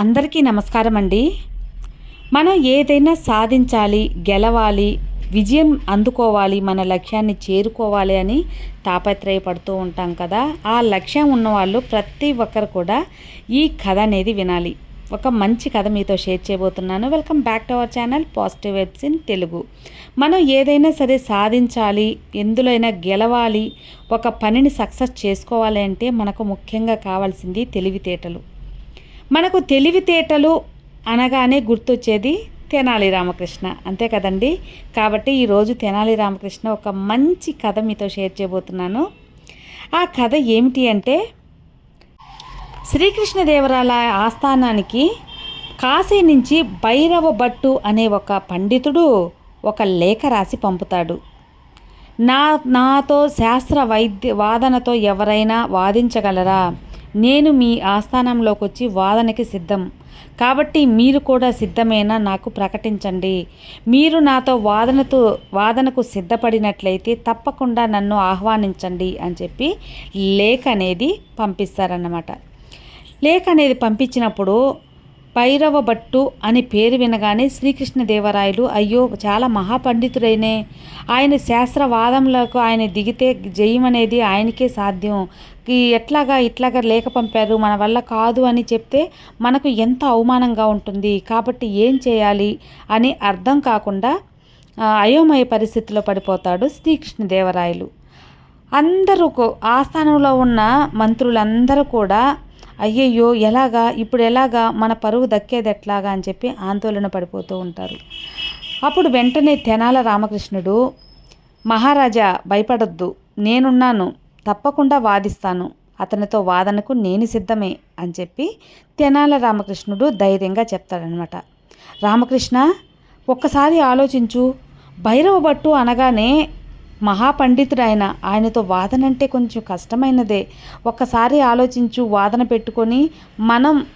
అందరికీ నమస్కారం అండి మనం ఏదైనా సాధించాలి గెలవాలి విజయం అందుకోవాలి మన లక్ష్యాన్ని చేరుకోవాలి అని తాపత్రయపడుతూ ఉంటాం కదా. ఆ లక్ష్యం ఉన్నవాళ్ళు ప్రతి ఒక్కరు కూడా ఈ కథ అనేది వినాలి. ఒక మంచి కథ మీతో షేర్ చేయబోతున్నాను. Welcome back to our channel positive vibes in Telugu. మనం ఏదైనా సరే సాధించాలి ఎందులోనైనా గెలవాలి ఒక పనిని సక్సెస్ చేసుకోవాలి అంటే మనకు ముఖ్యంగా కావాల్సింది తెలివితేటలు. మనకు తెలివితేటలు అనగానే గుర్తొచ్చేది తెనాలి రామకృష్ణ. అంతే కదండి? కాబట్టి ఈరోజు తెనాలి రామకృష్ణ ఒక మంచి కథ మీతో షేర్ చేయబోతున్నాను. ఆ కథ ఏమిటి అంటే శ్రీకృష్ణదేవరాల ఆస్థానానికి కాశీ నుంచి భైరవ భట్టు అనే ఒక పండితుడు ఒక లేఖ రాసి పంపుతాడు. నా నాతో శాస్త్ర వైద్య వాదనతో ఎవరైనా వాదించగలరా? నేను మీ ఆస్థానంలోకి వచ్చి వాదనకి సిద్ధం. కాబట్టి మీరు కూడా సిద్ధమేనా నాకు ప్రకటించండి. మీరు నాతో వాదనతో వాదనకు సిద్ధపడినట్లయితే తప్పకుండా నన్ను ఆహ్వానించండి అని చెప్పి లేఖ అనేది పంపిస్తారన్నమాట. లేఖ అనేది పంపించినప్పుడు భైరవ భట్టు అని పేరు వినగానే శ్రీకృష్ణదేవరాయలు అయ్యో చాలా మహాపండితుడైనే. ఆయన శాస్త్రవాదంలోకి ఆయన దిగితే జయం అనేది ఆయనకే సాధ్యం. ఎట్లాగా ఇట్లాగా లేఖ పంపారు? మన వల్ల కాదు అని చెప్తే మనకు ఎంత అవమానంగా ఉంటుంది? కాబట్టి ఏం చేయాలి? అని అర్థం కాకుండా అయోమయ పరిస్థితిలో పడిపోతాడు శ్రీకృష్ణదేవరాయలు అందరూ ఆస్థానంలో ఉన్న మంత్రులందరూ కూడా అయ్యయ్యో ఎలాగా? ఇప్పుడు ఎలాగా? మన పరువు దక్కేది ఎట్లాగా? అని చెప్పి ఆందోళన పడిపోతూ ఉంటారు. అప్పుడు వెంటనే తెనాల రామకృష్ణుడు మహారాజా భయపడొద్దు. నేనున్నాను. తప్పకుండా వాదిస్తాను. అతనితో వాదనకు నేను సిద్ధమే అని చెప్పి తెనాల రామకృష్ణుడు ధైర్యంగా చెప్తాడనమాట రామకృష్ణ ఒక్కసారి ఆలోచించు. భైరవ భట్టు అనగానే మహాపండితుడైన ఆయనతో వాదన అంటే కొంచెం కష్టమైనదే. ఒక్కసారి ఆలోచించు వాదన పెట్టుకొని మనం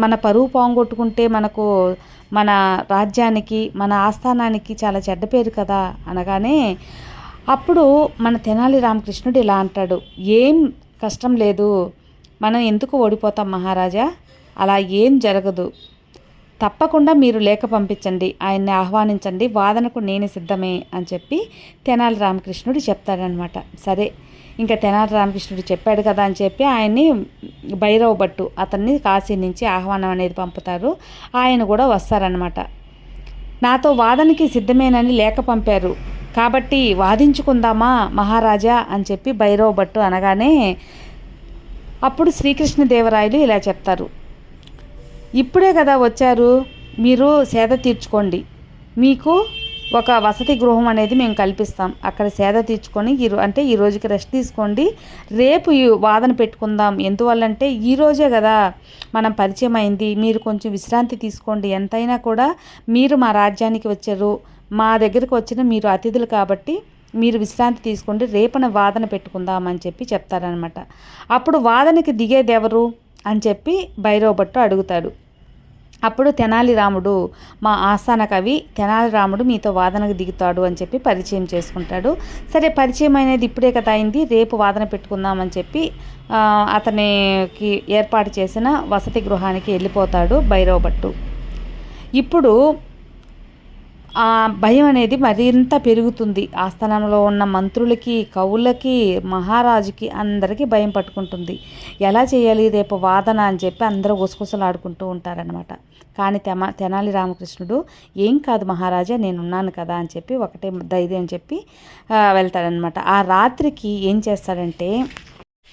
మన పరువు పోంగొట్టుకుంటే మనకు మన రాజ్యానికి మన ఆస్థానానికి చాలా చెడ్డ పేరు కదా అనగానే అప్పుడు మన తెనాలి రామకృష్ణుడు ఇలా అంటాడు ఏం కష్టం లేదు. మనం ఎందుకు ఓడిపోతాం మహారాజా? అలా ఏం జరగదు. తప్పకుండా మీరు లేఖ పంపించండి ఆయన్ని ఆహ్వానించండి వాదనకు నేను సిద్ధమే అని చెప్పి తెనాలి రామకృష్ణుడు చెప్తాడనమాట సరే ఇంకా తెనాలి రామకృష్ణుడు చెప్పాడు కదా అని చెప్పి ఆయన్ని భైరవ భట్టు అతన్ని కాశీ నుంచి ఆహ్వానం అనేది పంపుతారు. ఆయన కూడా వస్తారనమాట నాతో వాదనకి సిద్ధమేనని లేఖ పంపారు. కాబట్టి వాదించుకుందామా మహారాజా అని చెప్పి భైరవ భట్టు అనగానే అప్పుడు శ్రీకృష్ణదేవరాయలు ఇలా చెప్తారు. ఇప్పుడే కదా వచ్చారు. మీరు సేద తీర్చుకోండి. మీకు ఒక వసతి గృహం అనేది మేము కల్పిస్తాం. అక్కడ సేద తీర్చుకొని ఈ అంటే ఈ రోజుకి రెస్ట్ తీసుకోండి. రేపు ఈ వాదన పెట్టుకుందాం. ఎందువల్లంటే ఈ రోజే కదా మనం పరిచయం అయింది. మీరు కొంచెం విశ్రాంతి తీసుకోండి. ఎంతైనా కూడా మీరు మా రాజ్యానికి వచ్చారు. మా దగ్గరికి వచ్చిన మీరు అతిథులు కాబట్టి మీరు విశ్రాంతి తీసుకోండి. రేపన వాదన పెట్టుకుందాం అని చెప్పి చెప్తారనమాట అప్పుడు వాదనకి దిగేది ఎవరు? అని చెప్పి భైరవ భట్టు అడుగుతాడు. అప్పుడు తెనాలి రాముడు మా ఆస్థాన కవి తెనాలి రాముడు మీతో వాదనకు దిగుతాడు అని చెప్పి పరిచయం చేసుకుంటాడు. సరే పరిచయం అనేది ఇప్పుడే కదా అయింది రేపు వాదన పెట్టుకుందామని చెప్పి అతనికి ఏర్పాటు చేసిన వసతి గృహానికి వెళ్ళిపోతాడు భైరవ భట్టు. ఇప్పుడు ఆ భయం అనేది మరింత పెరుగుతుంది. ఆస్థానంలో ఉన్న మంత్రులకి కవులకి మహారాజుకి అందరికీ భయం పట్టుకుంటుంది. ఎలా చేయాలి రేపు వాదన అని చెప్పి అందరూ గుసగుసలాడుకుంటూ ఉంటారనమాట కానీ తెమ తెనాలి రామకృష్ణుడు ఏం కాదు మహారాజా నేనున్నాను కదా అని చెప్పి ఒకటే ధైర్యం చెప్పి వెళ్తాడనమాట ఆ రాత్రికి ఏం చేస్తాడంటే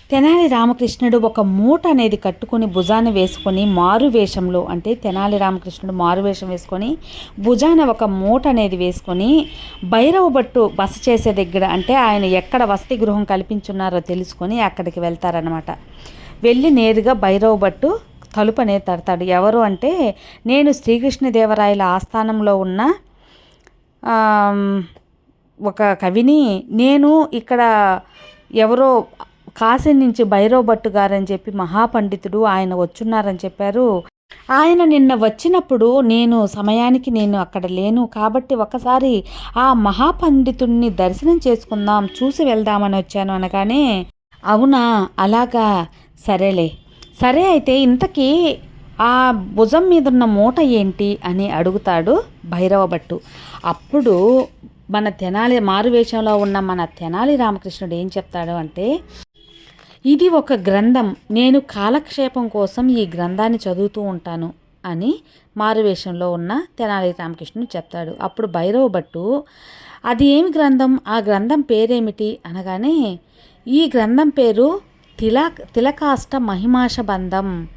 తెనాలి రామకృష్ణుడు ఒక మూట అనేది కట్టుకొని భుజాన వేసుకొని మారు వేషంలో అంటే తెనాలి రామకృష్ణుడు మారు వేషం వేసుకొని భుజాన ఒక మూట అనేది వేసుకొని భైరవ భట్టు బస చేసే దగ్గర అంటే ఆయన ఎక్కడ వసతి గృహం కల్పించున్నారో తెలుసుకొని అక్కడికి వెళ్తారనమాట వెళ్ళి నేరుగా భైరవ భట్టు తలుపు అనేది తడతాడు. ఎవరు అంటే నేను శ్రీకృష్ణదేవరాయల ఆస్థానంలో ఉన్న ఒక కవిని నేను ఇక్కడ ఎవరో కాశీ నుంచి భైరవ్ భట్టు గారని చెప్పి మహాపండితుడు ఆయన వచ్చున్నారని చెప్పారు. ఆయన నిన్న వచ్చినప్పుడు నేను సమయానికి నేను అక్కడ లేను కాబట్టి ఒకసారి ఆ మహాపండితుడిని దర్శనం చేసుకుందాం చూసి వెళ్దామని వచ్చాను అనగానే అవునా అలాగా సరేలే. సరే అయితే ఇంతకీ ఆ భుజం మీద ఉన్న మూట ఏంటి అని అడుగుతాడు భైరవ భట్టు. అప్పుడు మన తెనాలి మారువేషంలో ఉన్న మన తెనాలి రామకృష్ణుడు ఏం చెప్తాడు అంటే ఇది ఒక గ్రంథం. నేను కాలక్షేపం కోసం ఈ గ్రంథాన్ని చదువుతూ ఉంటాను అని మారువేషంలో ఉన్న తెనాలి రామకృష్ణుడు చెప్తాడు. అప్పుడు భైరవ భట్టు అది ఏమి గ్రంథం? ఆ గ్రంథం పేరేమిటి? అనగానే ఈ గ్రంథం పేరు తిలా తిలకాష్ట మహిమాష బంధం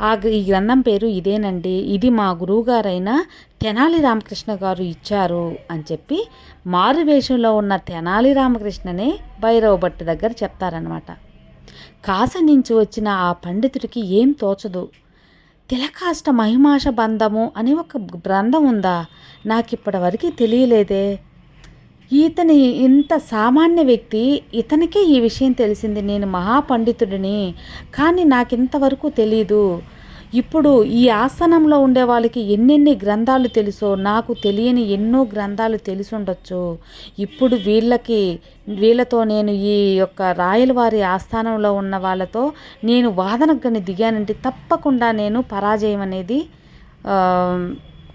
ఆ ఈ గ్రంథం పేరు ఇదేనండి. ఇది మా గురువుగారైన తెనాలి రామకృష్ణ గారు ఇచ్చారు అని చెప్పి మారువేషంలో ఉన్న తెనాలి రామకృష్ణనే భైరవ భట్టు దగ్గర చెప్తారనమాట కాశ నుంచి వచ్చిన ఆ పండితుడికి ఏం తోచదు? తిలకాష్ట మహిమాష బంధము అని ఒక గ్రంథం ఉందా? నాకు ఇప్పటివరకు తెలియలేదే. ఈతని ఇంత సామాన్య వ్యక్తి ఇతనికే ఈ విషయం తెలిసింది. నేను మహాపండితుడిని కానీ నాకు ఇంతవరకు తెలీదు. ఇప్పుడు ఈ ఆసనంలో ఉండే వాళ్ళకి ఎన్నెన్ని గ్రంథాలు తెలుసో నాకు తెలియని ఎన్నో గ్రంథాలు తెలిసి ఉండొచ్చు. ఇప్పుడు వీళ్ళకి వీళ్ళతో నేను ఈ యొక్క రాయలవారి ఆస్థానంలో ఉన్న వాళ్ళతో నేను వాదనకు దిగానంటే తప్పకుండా నేను పరాజయం అనేది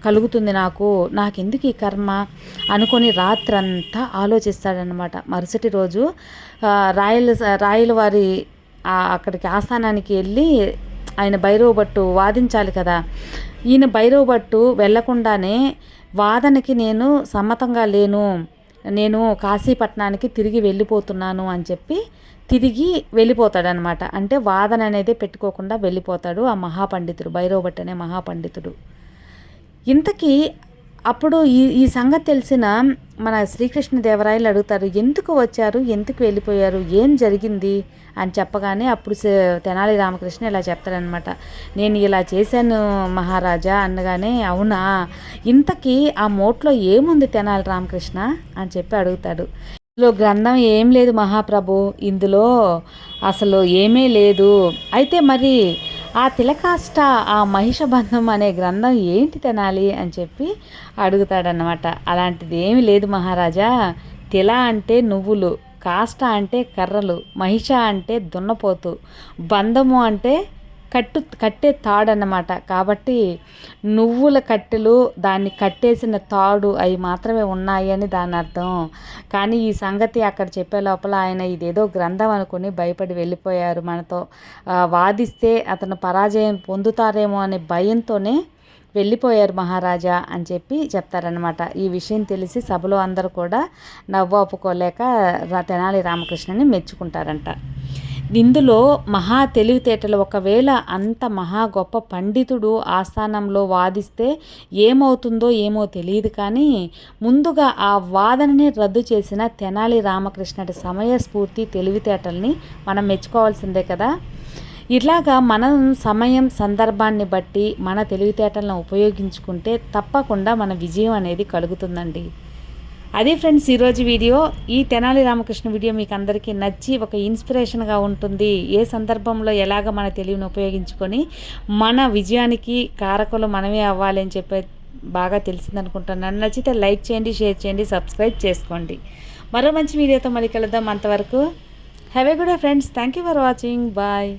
కలుగుతుంది నాకు. నాకెందుకు ఈ కర్మ? అనుకొని రాత్రంతా ఆలోచిస్తాడనమాట మరుసటి రోజు రాయల రాయల వారి అక్కడికి ఆస్థానానికి వెళ్ళి ఆయన భైరవ భట్టు వాదించాలి కదా. ఈయన భైరవ భట్టు వెళ్ళకుండానే వాదనకి నేను సమ్మతంగా లేను. నేను కాశీపట్నానికి తిరిగి వెళ్ళిపోతున్నాను అని చెప్పి తిరిగి వెళ్ళిపోతాడనమాట అంటే వాదన అనేది పెట్టుకోకుండా వెళ్ళిపోతాడు ఆ మహాపండితుడు భైరవభట్ అనే మహాపండితుడు. ఇంతకీ అప్పుడు ఈ ఈ సంగతి తెలిసిన మన శ్రీకృష్ణదేవరాయలు అడుగుతారు ఎందుకు వచ్చారు? ఎందుకు వెళ్ళిపోయారు? ఏం జరిగింది? అని చెప్పగానే అప్పుడు తెనాలి రామకృష్ణ ఇలా చెప్తారనమాట నేను ఇలా చేశాను మహారాజా అనగానే అవునా? ఇంతకీ ఆ మోట్లో ఏముంది తెనాలి రామకృష్ణ? అని చెప్పి అడుగుతాడు. ఇందులో గ్రంథం ఏం లేదు మహాప్రభు. ఇందులో అసలు ఏమీ లేదు. అయితే మరి ఆ తిలకాష్ట ఆ మహిషబంధం అనే గ్రంథం ఏంటి తినాలి? అని చెప్పి అడుగుతాడనమాట అలాంటిది ఏమీ లేదు మహారాజా. తిల అంటే నువ్వులు కాష్ట అంటే కర్రలు మహిష అంటే దున్నపోతు బంధము అంటే కట్టు కట్టే తాడు అన్నమాట కాబట్టి నువ్వుల కట్టెలు దాన్ని కట్టేసిన తాడు అవి మాత్రమే ఉన్నాయి అని దాని అర్థం. కానీ ఈ సంగతి అక్కడ చెప్పే లోపల ఆయన ఇదేదో గ్రంథం అనుకుని భయపడి వెళ్ళిపోయారు మనతో. వాదిస్తే అతను పరాజయం పొందుతారేమో అనే భయంతోనే వెళ్ళిపోయారు మహారాజా అని చెప్పి చెప్తారనమాట ఈ విషయం తెలిసి సభలో అందరూ కూడా నవ్వు ఒప్పుకోలేక తెనాలి రామకృష్ణని మెచ్చుకుంటారంట. ఇందులో మహా తెలివితేటలు. ఒకవేళ అంత మహా గొప్ప పండితుడు ఆస్థానంలో వాదిస్తే ఏమవుతుందో ఏమో తెలియదు కానీ ముందుగా ఆ వాదనని రద్దు చేసిన తెనాలి రామకృష్ణటి సమయస్ఫూర్తి తెలివితేటల్ని మనం మెచ్చుకోవాల్సిందే కదా. ఇట్లాగా మనం సమయం సందర్భాన్ని బట్టి మన తెలివితేటలను ఉపయోగించుకుంటే తప్పకుండా మన విజయం అనేది కలుగుతుందండి. అదే ఫ్రెండ్స్ ఈరోజు వీడియో. ఈ తెనాలి రామకృష్ణ వీడియో మీకు అందరికీ నచ్చి ఒక ఇన్స్పిరేషన్గా ఉంటుంది. ఏ సందర్భంలో ఎలాగ మన తెలివిని ఉపయోగించుకొని మన విజయానికి కారకులు మనమే అవ్వాలి అని చెప్పి బాగా తెలిసిందనుకుంటున్నాను నచ్చితే లైక్ చేయండి షేర్ చేయండి సబ్స్క్రైబ్ చేసుకోండి. మరో మంచి వీడియోతో మళ్ళీ కలుద్దాం అంతవరకు. Have a good friends thank you for watching bye